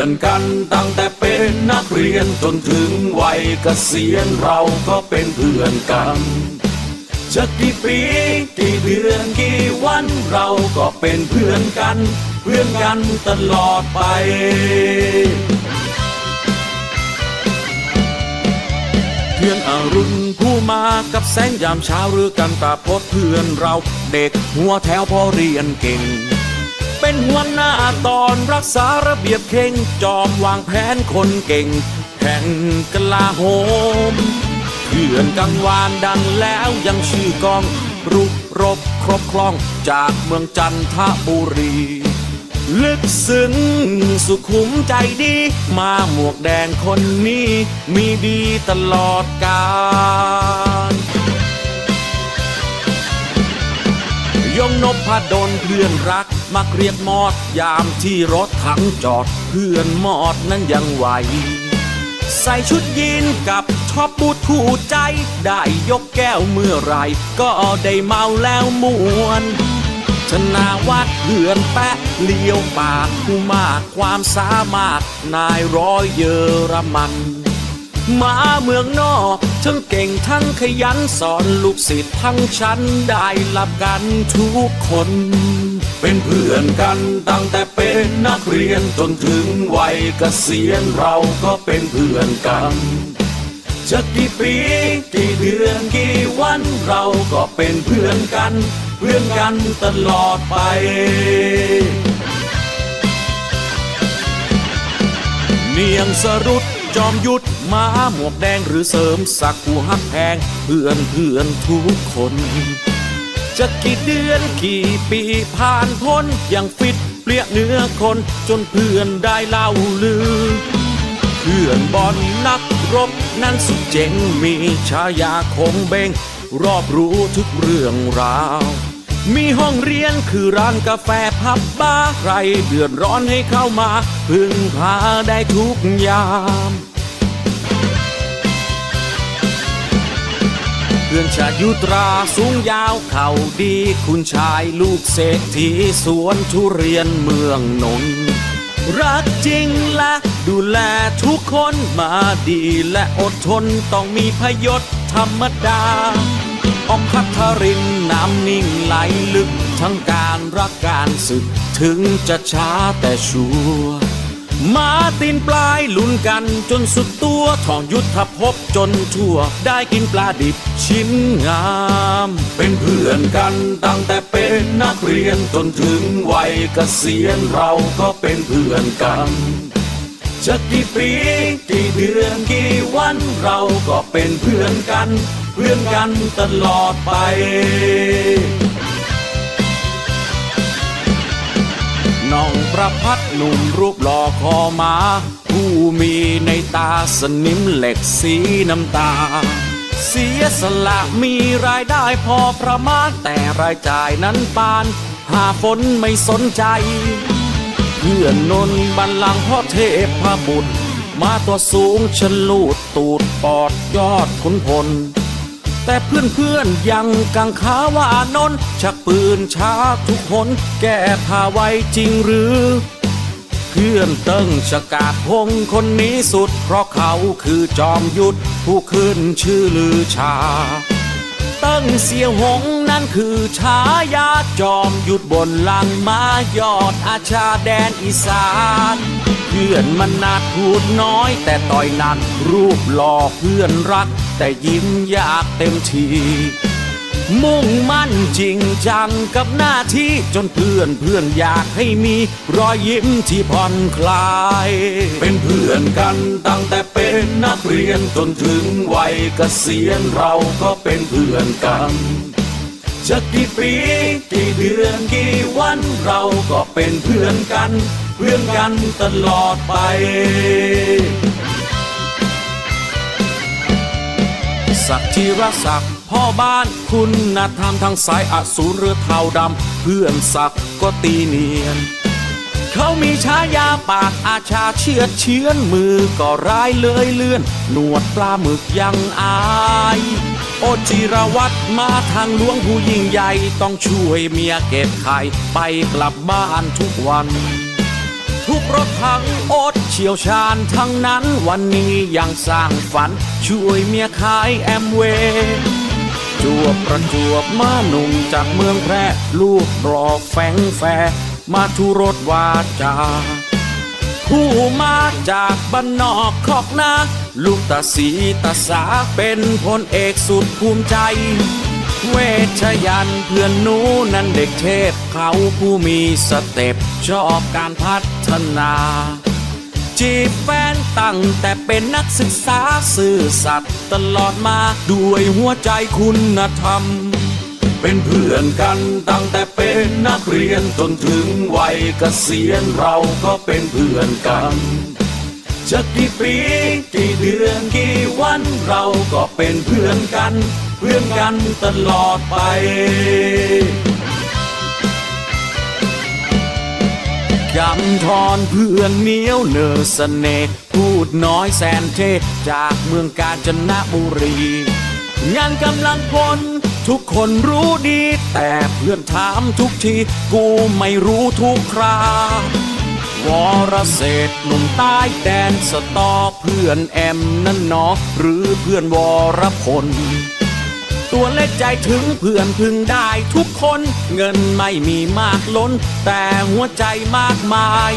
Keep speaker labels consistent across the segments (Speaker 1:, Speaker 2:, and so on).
Speaker 1: อนกันตั้งแต่เป็นนักเรียนจนถึงวัยเกษียณเราก็เป็นเพื่อนกัน จะกี่ปีกี่เดือนกี่วันเราก็เป็นเพื่อนกัน เพื่อนกันตลอดไปเพื่อนอรุณผู้มากับแสงยามเช้าหรือกันตาพดเพื่อนเราเด็กหัวแถวพอเรียนเก่ง เป็นหัวหน้าตอนรักษาระเบียบเข่งจอมวางแผนคนเก่งแห่งกลาโหมเพื่อนกังวานดังแล้วยังชื่อกองรุกรบครบคล่องจากเมืองจันทบุรี ลึกซึ้งสุขุมใจดี มาหมวกแดงคนนี้ มีดีตลอดกาล ยงนพดลเพื่อนรัก มักเรียกมอดยามที่รถถังจอด เพื่อนมอดนั้นยังไหว ใส่ชุดยีนกับชอบบูดคู่ใจ ได้ยกแก้วเมื่อไร ก็ได้เมาแล้วมวนชนาวัดเพื่อนแปะเลี้ยวปากผู้มากความสามารถนายร้อยเยอรมัน มาเมืองนอกทั้งเก่งทั้งขยันสอนลูกศิษย์ทั้งชั้นได้รับกันทุกคน เป็นเพื่อนกันตั้งแต่เป็นนักเรียนจนถึงวัยเกษียณเราก็เป็นเพื่อนกันจะกี่ปีกี่เดือนกี่วันเราก็เป็นเพื่อนกัน เพื่อนกันตลอดไปเนียงสรุด จอมยุทธมาหมวกแดงหรือเสริมสักผู้ฮักแพงเพื่อนเพื่อนทุกคน จะกี่เดือนกี่ปีผ่านพ้นยังฟิตเปรี้ยเนื้อคนจนเพื่อนได้เล่าลือ เพื่อนบอลนักรบนั้นสุดเจ๋งมีฉายาคงเบงรอบรู้ทุกเรื่องราว มีห้องเรียนคือร้านกาแฟพับบาร์ใครเดือดร้อนให้เข้ามา พึ่งพาได้ทุกยาม เพื่อนชายุตราสูงยาวเข่าดี คุณชายลูกเศรษฐีสวนทุเรียนเมืองนนท์รักจริงและดูแลทุกคนมาดีและอดทนต้องมีพยศธรรมดา ออกคัทรินน้ำนิ่งไหลลึก ทั้งการรักการศึกถึงจะช้าแต่ชัวร์มาตีนปลายลุ้นกันจนสุดตัวทองยุทธภพจนทั่ว ได้กินปลาดิบชิ้นงาม เป็นเพื่อนกันตั้งแต่เป็นนักเรียนจนถึงวัยเกษียณเราก็เป็นเพื่อนกันจะกี่ปีกี่เดือนกี่วันเราก็เป็นเพื่อนกัน เพื่อนกันตลอดไป น้องประพัดหนุ่มรูปหล่อคอมา ผู้มีในตาสนิมเหล็กสีน้ำตา เสียสละมีรายได้พอประมาณแต่รายจ่ายนั้นปาน หาฝนไม่สนใจ เพื่อนนนบันลังก์พ่อเทพบุตรมาตัวสูงฉลูดตูดปอดยอดขุนพล แต่เพื่อนเพื่อนๆยังกังขาว่านนชักปืนช้าทุกหนแก้ผ้าไว้จริงหรือ เพื่อนเติ้งชะกาดพงคนนี้สุด เพราะเขาคือจอมยุทธผู้ขึ้นชื่อลือชาติ้งเสียวหงนั่นคือฉายาจอมยุทธบนลังมายอดอาชาแดนอีสาน เพื่อนมันนาดพูดน้อยแต่ต่อยหนักรูปหล่อเพื่อนรัก แต่ยิ้มอยากเต็มที มุ่งมั่นจริงจังกับหน้าที่จนเพื่อนเพื่อนอยากให้มีรอยยิ้มที่ผ่อนคลาย เป็นเพื่อนกันตั้งแต่เป็นนักเรียนจนถึงวัยเกษียณเราก็เป็นเพื่อนกันจะกี่ปีกี่เดือนกี่วันเราก็เป็นเพื่อนกัน เพื่อนกันตลอดไป ศักดิ์จิรศักดิ์พ่อบ้านคุณธรรมทางสายอสูรหรือเทาดำ เพื่อนศักดิ์ก็ตีเนียน เขามีฉายาปากอาชาเชือดเชื้อนมือก็ร้ายเลยเลื่อน หนวดปลาหมึกยังอาย โอจิรวัตรมาทางหลวงผู้ยิ่งใหญ่ ต้องช่วยเมียเก็บไข่ไปกลับบ้านทุกวัน ทุกรถทั้งอดเชี่ยวชาญทั้งนั้นวันนี้ยังสร้างฝัน ช่วยเมียขายแอมเวย์จวบประจวบมาหนุ่มจากเมืองแพร่ ลูกรอแฝงแฟมาทุรถวาจา ผู้มาจากบ้านนอกขอกนาลูกตาสีตาสาเป็นพลเอกสุดภูมิใจ เวชยันเพื่อนหนูนั้นเด็กเทพเขาผู้มีสเต็ปชอบการพัฒนา จีบแฟนตั้งแต่เป็นนักศึกษาซื่อสัตย์ตลอดมาด้วยหัวใจคุณธรรม เป็นเพื่อนกันตั้งแต่เป็นนักเรียนจนถึงวัยเกษียณเราก็เป็นเพื่อนกันจะกี่ปีกี่เดือนกี่วันเราก็เป็นเพื่อนกัน เพื่อนกันตลอดไปกำธรเพื่อนเหนียวเนอเสน่ห์พูดน้อยแสนเท่จากเมืองกาญจนบุรี งานกำลังพลทุกคนรู้ดี แต่เพื่อนถามทุกที กูไม่รู้ทุกคราวรเศรษฐ์หนุ่มใต้แดนสตอเพื่อนแอมนั่นเนอหรือเพื่อนวรพล ตัวเล็กใจถึงเพื่อนพึงได้ทุกคน เงินไม่มีมากล้น แต่หัวใจมากมาย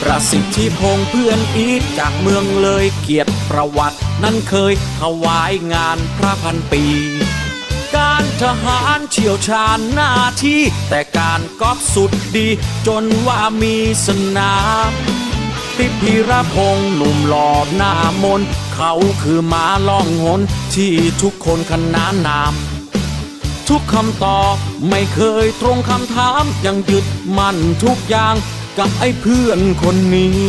Speaker 1: ประสิทธิพงษ์เพื่อนอีทจากเมืองเลยเกียรติประวัตินั้นเคยถวายงานพระพันปี การทหารเชี่ยวชาญหน้าที่ แต่การกอบสุดดี จนว่ามีสนามติพีระพงษ์หนุ่มหล่อหน้ามน เขาคือม้าล่องหนที่ทุกคนขนานนาม ทุกคำตอบไม่เคยตรงคำถาม ยังยึดมั่นทุกอย่างกับไอ้เพื่อนคนนี้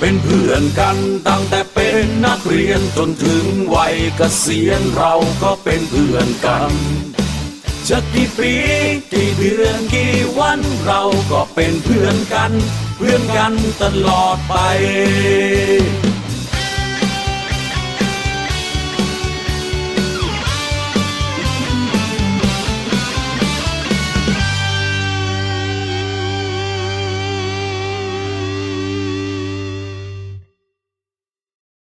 Speaker 1: เป็นเพื่อนกันตั้งแต่เป็นนักเรียนจนถึงวัยเกษียณเราก็เป็นเพื่อนกันจะกี่ปีกี่เดือนกี่วันเราก็เป็นเพื่อนกัน เพื่อนกันตลอดไป